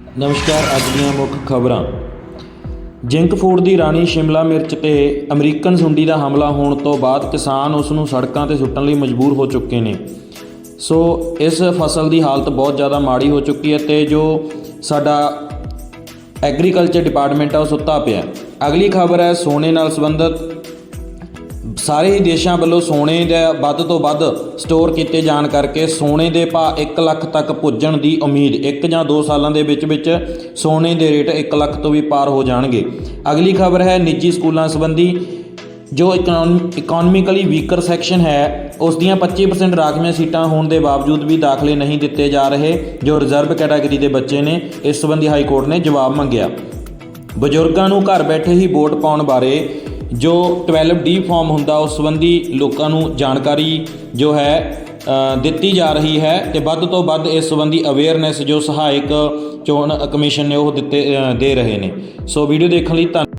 ਨਮਸਕਾਰ, ਅੱਜ ਦੀਆਂ ਮੁੱਖ ਖਬਰਾਂ। ਜਿੰਕ ਫੂਡ ਦੀ ਰਾਣੀ ਸ਼ਿਮਲਾ ਮਿਰਚ ਤੇ ਅਮਰੀਕਨ ਸੁੰਡੀ ਦਾ ਹਮਲਾ ਹੋਣ ਤੋਂ ਬਾਅਦ ਕਿਸਾਨ ਉਸ ਨੂੰ ਸੜਕਾਂ ਤੇ ਸੁੱਟਣ ਲਈ ਮਜਬੂਰ ਹੋ ਚੁੱਕੇ ਨੇ। ਸੋ, ਇਸ ਫਸਲ ਦੀ ਹਾਲਤ ਬਹੁਤ ਜ਼ਿਆਦਾ ਮਾੜੀ ਹੋ ਚੁੱਕੀ ਹੈ ਤੇ ਜੋ ਸਾਡਾ ਐਗਰੀਕਲਚਰ ਡਿਪਾਰਟਮੈਂਟ ਆ, ਉਹ ਸੁੱਤਾ ਪਿਆ ਅਗਲੀ ਖਬਰ ਹੈ, ਸੋਨੇ ਨਾਲ ਸੰਬੰਧਿਤ ਸਾਰੇ ਹੀ ਦੇਸ਼ਾਂ ਵੱਲੋਂ ਸੋਨੇ ਦਾ ਵੱਧ ਤੋਂ ਵੱਧ ਸਟੋਰ ਕੀਤੇ ਜਾਣ ਕਰਕੇ ਸੋਨੇ ਦੇ ਭਾਅ 1 ਲੱਖ ਤੱਕ ਪੁੱਜਣ ਦੀ ਉਮੀਦ 1 ਜਾਂ 2 ਸਾਲਾਂ ਦੇ ਵਿੱਚ ਵਿੱਚ ਸੋਨੇ ਦੇ ਰੇਟ 1 ਲੱਖ ਤੋਂ ਵੀ ਪਾਰ ਹੋ ਜਾਣਗੇ। ਅਗਲੀ ਖਬਰ ਹੈ ਨਿੱਜੀ ਸਕੂਲਾਂ ਸੰਬੰਧੀ, ਜੋ ਇਕਨੋਮਿਕਲੀ ਵੀਕਰ ਸੈਕਸ਼ਨ ਹੈ, ਉਸ ਦੀਆਂ 25% ਰਾਖਵੀਆਂ ਸੀਟਾਂ ਹੋਣ ਦੇ ਬਾਵਜੂਦ ਵੀ ਦਾਖਲੇ ਨਹੀਂ ਦਿੱਤੇ ਜਾ ਰਹੇ, ਜੋ ਰਿਜ਼ਰਵ ਕੈਟਾਗਰੀ ਦੇ ਬੱਚੇ ਨੇ, ਇਸ ਸੰਬੰਧੀ ਹਾਈ ਕੋਰਟ ਨੇ ਜਵਾਬ ਮੰਗਿਆ। ਬਜ਼ੁਰਗਾਂ ਨੂੰ ਘਰ ਬੈਠੇ ਹੀ ਵੋਟ ਪਾਉਣ ਬਾਰੇ ਜੋ 12D ਫਾਰਮ ਹੁੰਦਾ, ਉਸ ਸੰਬੰਧੀ ਲੋਕਾਂ ਨੂੰ ਜਾਣਕਾਰੀ ਜੋ ਹੈ ਦਿੱਤੀ ਜਾ ਰਹੀ ਹੈ ਤੇ ਵੱਧ ਤੋਂ ਵੱਧ ਇਸ ਸੰਬੰਧੀ ਅਵੇਅਰਨੈਸ ਜੋ ਸਹਾਇਕ ਚੋਣ ਕਮਿਸ਼ਨ ਨੇ ਉਹ ਦਿੱਤੇ ਦੇ ਰਹੇ ਨੇ। ਸੋ ਵੀਡੀਓ ਦੇਖਣ ਲਈ ਧੰਨ